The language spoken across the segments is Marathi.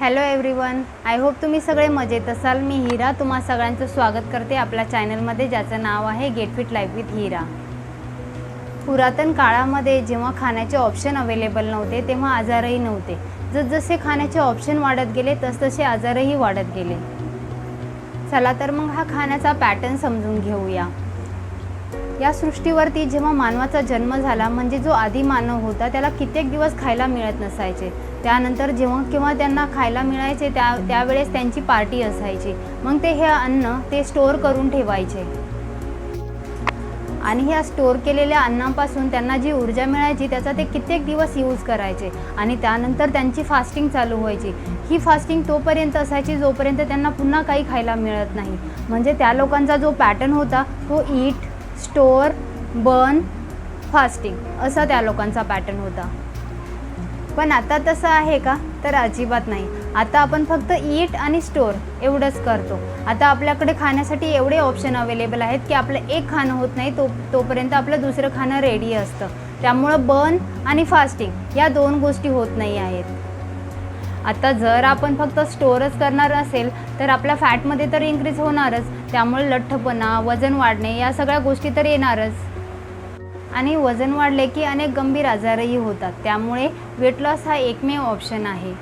हॅलो एव्हरीवन आय होप तुम्ही सगळे मजेत असाल. मी हिरा. तुम्हा सगळ्यांचं स्वागत करते आपल्या चॅनलमध्ये ज्याचं नाव आहे get fit life with Heera पुरातन काळामध्ये जेव्हा खाण्याचे ऑप्शन अवेलेबल नव्हते तेव्हा आजारही नव्हते. जसजसे खाण्याचे ऑप्शन वाढत गेले तसतसे आजारही वाढत गेले. चला तर मग हा खाण्याचा पॅटर्न समजून घेऊया. या सृष्टीवरती जेव्हा मानवाचा जन्म झाला म्हणजे जो आधी मानव होता त्याला कित्येक दिवस खायला मिळत नसायचे. त्यानंतर जेव्हा किंवा त्यांना खायला मिळायचे त्या त्यावेळेस त्यांची पार्टी असायची. मग ते हे अन्न ते स्टोअर करून ठेवायचे. आणि ह्या स्टोअर केलेल्या अन्नापासून त्यांना जी ऊर्जा मिळायची त्याचा ते कित्येक दिवस यूज करायचे. आणि त्यानंतर त्यांची फास्टिंग चालू व्हायची. ही फास्टिंग तोपर्यंत असायची जोपर्यंत त्यांना पुन्हा काही खायला मिळत नाही. म्हणजे त्या लोकांचा जो पॅटर्न होता तो ईट स्टोअर बर्न फास्टिंग असा त्या लोकांचा पॅटर्न होता. पण आता तसं आहे का? तर अजिबात नाही. आता आपण फक्त ईट आणि स्टोअर एवढंच करतो. आता आपल्याकडे खाण्यासाठी एवढे ऑप्शन अवेलेबल आहेत की आपलं एक खाणं होत नाही तो तोपर्यंत आपलं दुसरं खाणं रेडी असतं. त्यामुळं बर्न आणि फास्टिंग या दोन गोष्टी होत नाही आहेत. आता जर आपण फक्त स्टोअरच करणार असेल तर आपल्या फॅटमध्ये तर इन्क्रीज होणारच. त्यामुळे लठ्ठपणा वजन वाढणे या सगळ्या गोष्टी तर येणारच. आणि वजन वाढले की अनेक गंभीर आजारही होतात. त्यामुळे वेट लॉस हा एकमेव ऑप्शन आहे.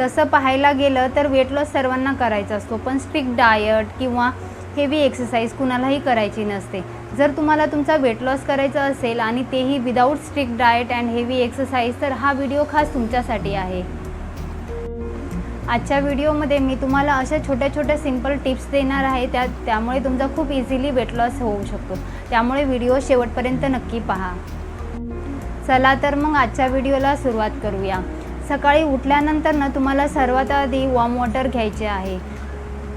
तसं पाहायला गेलं तर वेट लॉस सर्वांना करायचा असतो. पण स्ट्रिक्ट डायट किंवा हेवी एक्सरसाइज कुणालाही करायची नसते. जर तुम्हाला तुमचा वेट लॉस करायचा असेल आणि तेही without strict diet and heavy exercise तर हा व्हिडिओ खास तुमच्यासाठी आहे. आजच्या व्हिडिओमध्ये मी तुम्हाला अशा छोट्या छोट्या सिंपल टिप्स देणार आहे. त्या त्यामुळे तुमचा खूप इझिली वेट लॉस होऊ शकतो. त्यामुळे व्हिडिओ शेवटपर्यंत नक्की पहा. चला तर मग आजच्या व्हिडिओला सुरुवात करूया. सकाळी उठल्यानंतर ना तुम्हाला सर्वात आधी वॉर्म वॉटर घ्यायचे आहे.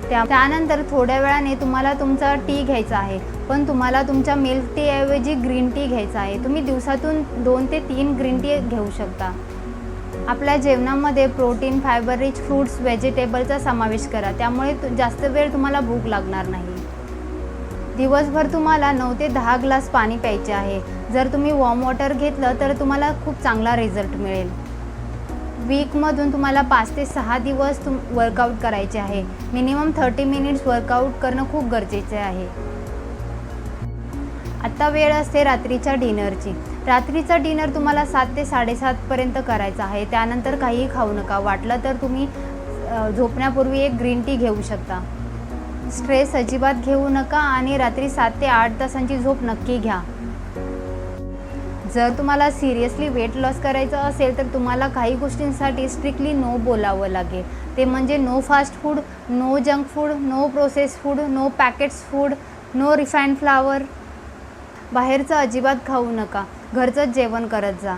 त्या त्यानंतर थोड्या वेळाने तुम्हाला तुमचा टी घ्यायचा आहे. पण तुम्हाला तुमच्या मिल्क टीऐवजी ग्रीन टी घ्यायचा आहे. तुम्ही दिवसातून दोन ते तीन ग्रीन टी घेऊ शकता. आपल्या जेवणामध्ये प्रोटीन फायबर रिच फ्रूट्स व्हेजिटेबलचा समावेश करा. त्यामुळे तु- जास्त वेळ तुम्हाला भूक लागणार नाही. दिवसभर तुम्हाला नऊ ते दहा ग्लास पाणी प्यायचे आहे. जर तुम्ही वॉर्म वॉटर घेतलं तर तुम्हाला खूप चांगला रिझल्ट मिळेल. वीकमधून तुम्हाला पाच ते सहा दिवस तुम वर्कआउट करायचे आहे. मिनिमम थर्टी मिनिट्स वर्कआउट करणं खूप गरजेचे आहे. आत्ता वेळ असते रात्रीच्या डिनरची रात्रीचा डिनर तुम्हाला सात ते साडेसातपर्यंत करायचा आहे. त्यानंतर काहीही खाऊ नका. वाटलं तर तुम्ही झोपण्यापूर्वी एक ग्रीन टी घेऊ शकता. स्ट्रेस अजिबात घेऊ नका आणि रात्री सात ते आठ तासांची झोप नक्की घ्या. जर तुम्हाला सिरियसली वेट लॉस करायचं असेल तर तुम्हाला काही गोष्टींसाठी स्ट्रिक्टली नो बोलावं लागेल. ते म्हणजे no fast food no junk food no process food no packets food no refined flour बाहेरचं अजिबात खाऊ नका. घरचंच जेवण करत जा.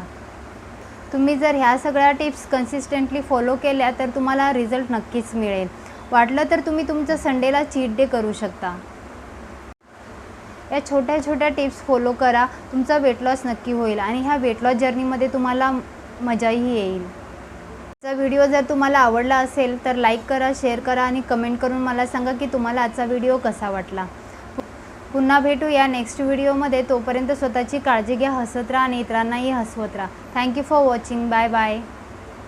तुम्ही जर ह्या सगळ्या टिप्स कन्सिस्टंटली फॉलो केल्या तर तुम्हाला रिझल्ट नक्कीच मिळेल. वाटलं तर तुम्ही तुमचं संडेला चीट डे करू शकता. या छोट्या छोट्या टिप्स फॉलो करा. तुमचा वेट लॉस नक्की होईल आणि ह्या वेट लॉस जर्नीमध्ये तुम्हाला मजाही येईल. आजचा व्हिडिओ जर तुम्हाला आवडला असेल तर लाईक करा शेअर करा आणि कमेंट करून मला सांगा की तुम्हाला आजचा व्हिडिओ कसा वाटला. पुन्हा भेटू या नेक्स्ट व्हिडिओमध्ये तोपर्यंत स्वतःची काळजी घ्या हसत राहा आणि इतरांनाही हसवत राहा. Thank you for watching bye bye